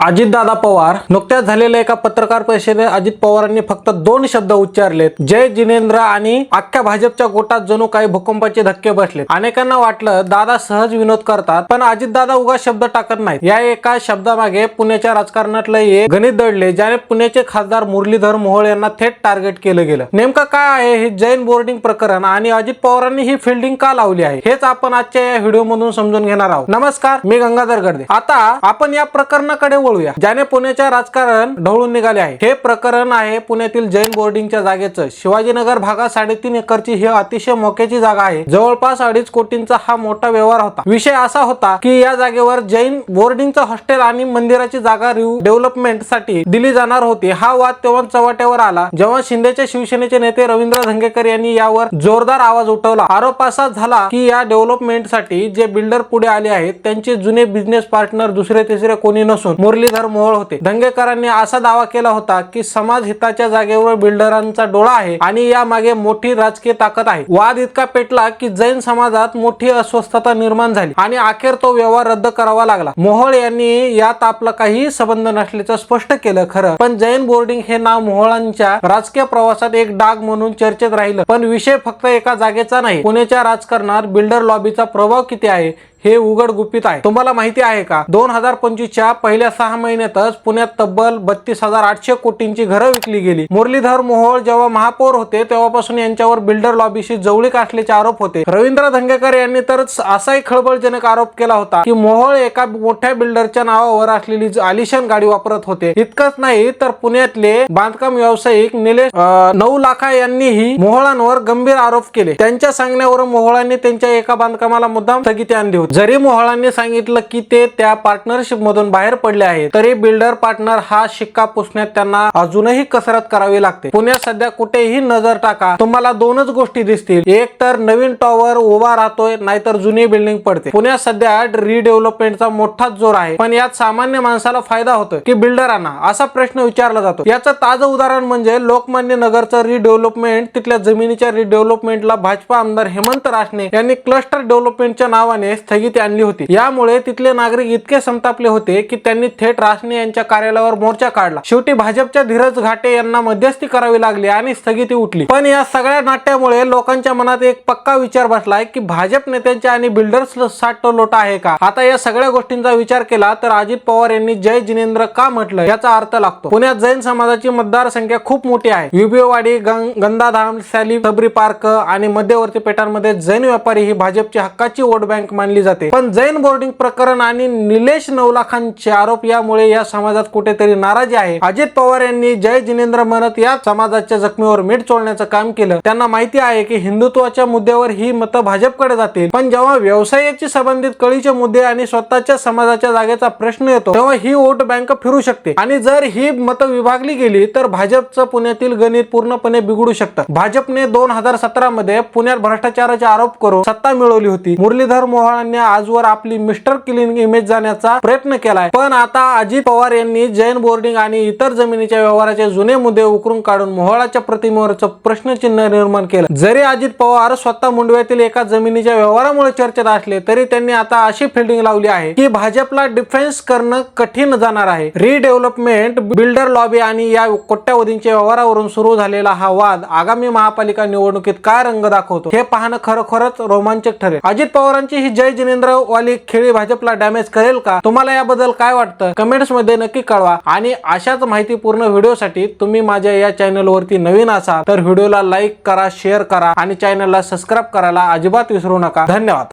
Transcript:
अजितदादा पवार नुकत्याच झालेल्या एका पत्रकार परिषदेत अजित पवारांनी फक्त दोन शब्द उच्चारलेत. जय जिनेंद्र आणि अख्ख्या भाजपच्या गोटात जणू काही भूकंपाचे धक्के बसले अनेकांना वाटलं दादा सहज विनोद करतात पण अजितदादा उगा शब्द टाकत नाहीत. या एका शब्दामागे पुण्याच्या राजकारणातलं एक गणित दडले ज्याने पुण्याचे खासदार मुरलीधर मोहोळ यांना थेट टार्गेट केलं गेलं. नेमकं काय आहे हे जैन बोर्डिंग प्रकरण आणि अजित पवारांनी ही फिल्डिंग का लावली आहे? हेच आपण आजच्या या व्हिडिओ मधून समजून घेणार आहोत. नमस्कार मी गंगाधर गर्दे. आता आपण या प्रकरणाकडे वळूया ज्याने पुण्याच्या राजकारण ढवळून निघाले आहे. हे प्रकरण आहे पुण्यातील जैन बोर्डिंगच्या जागेचं. शिवाजीनगर भागात साडेतीन एकरची ही अतिशय मोक्याची जागा आहे. जवळपास अडीच कोटींचा हा मोठा व्यवहार होता. विषय असा होता की या जागेवर जैन बोर्डिंगचं हॉस्टेल आणि मंदिराची जागा रिव्ह डेव्हलपमेंटसाठी दिली जाणार होती. हा वाद तेव्हा चव्हाट्यावर आला. जेव्हा शिंदेच्या शिवसेनेचे नेते रवींद्र धंगेकर यांनी यावर जोरदार आवाज उठवला. आरोप असा झाला की या डेव्हलपमेंटसाठी जे बिल्डर पुढे आले आहेत त्यांचे जुने बिझनेस पार्टनर दुसरे तिसरे कोणी नसून मुरलीधर मोहोळ होते. दंगेकरांनी असा दावा केला होता की समाज हिताच्या जागेवर बिल्डरांचा डोळा आहे आणि या मागे मोठी राजकीय ताकद आहे. वाद इतका पेटला की जैन समाजात मोठी अस्वस्थता निर्माण झाली आणि अखेर तो व्यवहार रद्द करावा लागला. मोहोळ यांनी यात आपला काही संबंध नसल्याचं स्पष्ट केलं खरं. पण जैन बोर्डिंग हे नाव मोहोळांच्या राजकीय प्रवासात एक डाग म्हणून चर्चेत राहिलं. पण विषय फक्त एका जागेचा नाही पुण्याच्या राजकारणात बिल्डर लॉबीचा प्रभाव किती आहे हे उघड गुपित आहे. तुम्हाला माहिती आहे का? दोन हजार पंचवीसच्या पहिल्या सहा महिन्यातच पुण्यात तब्बल बत्तीस हजार आठशे कोटींची घरं विकली गेली. मुरलीधर मोहोळ जेव्हा महापौर होते तेव्हापासून यांच्यावर बिल्डर लॉबीशी जवळीक असल्याचे आरोप होते. रवींद्र धंगेकर यांनी तर असाही खळबळजनक आरोप केला होता की मोहोळ एका मोठ्या बिल्डरच्या नावावर असलेली आलिशान गाडी वापरत होते. इतकंच नाही तर पुण्यातले बांधकाम व्यावसायिक निलेश नऊ लाखा यांनीही मोहोळांवर गंभीर आरोप केले. त्यांच्या सांगण्यावरून मोहोळांनी त्यांच्या एका बांधकामाला मुद्दाम स्थगिती आणली होती. जरी मोहोळांनी सांगितलं की ते त्या पार्टनरशिप मधून बाहेर पडले आहे आहेत तरी बिल्डर पार्टनर हा शिक्का पुसण्यात त्यांना अजूनही कसरत करावी लागते. पुण्यात सध्या कुठेही नजर टाका तुम्हाला दोनच गोष्टी दिसतील. एक तर नवीन टॉवर उभा राहतोय नाहीतर जुनी बिल्डिंग पडते. पुण्यात सध्या रिडेव्हलपमेंटचा मोठाच जोर आहे. पण यात सामान्य माणसाला फायदा होतोय की बिल्डरांना असा प्रश्न विचारला जातो. याचं ताजं उदाहरण म्हणजे लोकमान्य नगरचं रिडेव्हलपमेंट तिथल्या जमिनीच्या रिडेव्हलपमेंटला भाजपा आमदार हेमंत रासने यांनी क्लस्टर डेव्हलपमेंटच्या नावाने स्थगिती आणली होती. यामुळे तिथले नागरिक इतके संतापले होते की त्यांनी थेट रासने यांच्या कार्यालयावर मोर्चा काढला. शेवटी भाजपच्या धीरज घाटे यांना मध्यस्थी करावी लागली आणि स्थगिती उठली. पण या सगळ्या नाट्यामुळे लोकांच्या मनात एक पक्का विचार बसलाय की भाजप नेत्यांच्या आणि बिल्डर्स साठ लोटा आहे का? आता या सगळ्या गोष्टींचा विचार केला तर अजित पवार यांनी जय जिनेंद्र का म्हटलं याचा अर्थ लागतो. पुण्यात जैन समाजाची मतदार संख्या खूप मोठी आहे. Bibwewadi Gangadham Salisbury park आणि मध्यवर्ती पेठांमध्ये जैन व्यापारी ही भाजपची हक्काची वोट बँक मानली जाते. पण जैन बोर्डिंग प्रकरण आणि निलेश नवलाखांचे आरोप या त्यामुळे या समाजात कुठेतरी नाराजी आहे. अजित पवार यांनी जय जिनेंद्र म्हणत या समाजाच्या जखमीवर मीठ चोळण्याचं काम केलं. त्यांना माहिती आहे की हिंदुत्वाच्या मुद्द्यावर ही मतं भाजपकडे जातील. पण जेव्हा व्यवसायाची संबंधित कळीचे मुद्दे आणि स्वतःच्या समाजाच्या जागेचा प्रश्न येतो तेव्हा ही वोट बँक फिरू शकते. आणि जर ही मतं विभागली गेली तर भाजपचं पुण्यातील गणित पूर्णपणे बिघडू शकतं. भाजपने दोन हजार सतरा मध्ये पुण्यात भ्रष्टाचाराचे आरोप करून सत्ता मिळवली होती. मुरलीधर मोहोळांनी आजवर आपली मिस्टर क्लीन इमेज जाण्याचा प्रयत्न केलाय. पण आता अजित पवार यांनी जैन बोर्डिंग आणि इतर जमिनीच्या व्यवहाराचे जुने मुद्दे उकरून काढून मोहळाच्या प्रतिमेवरच प्रश्नचिन्ह निर्माण केलं. जरी अजित पवार स्वतः मुंडव्यातील एका जमिनीच्या व्यवहारामुळे चर्चेत असले तरी त्यांनी आता अशी फिल्डिंग लावली आहे की भाजपला डिफेन्स करणं कठीण जाणार आहे. रिडेव्हलपमेंट बिल्डर लॉबी आणि या कोट्यावधींच्या व्यवहारावरून सुरू झालेला हा वाद आगामी महापालिका निवडणुकीत काय रंग दाखवतो हे पाहणं खरोखरच रोमांचक ठरेल. अजित पवारांची ही जय जिनेंद्र वाली खेळी भाजपला डॅमेज करेल का? तुम्हाला याबद्दल काय वाटतं? कमेंट्समध्ये नक्की कळवा. आणि अशाच माहितीपूर्ण व्हिडिओसाठी तुम्ही माझ्या या चॅनलवरती नवीन असाल तर व्हिडिओला लाईक करा शेअर करा आणि चॅनलला सबस्क्राईब करायला अजिबात विसरू नका. धन्यवाद.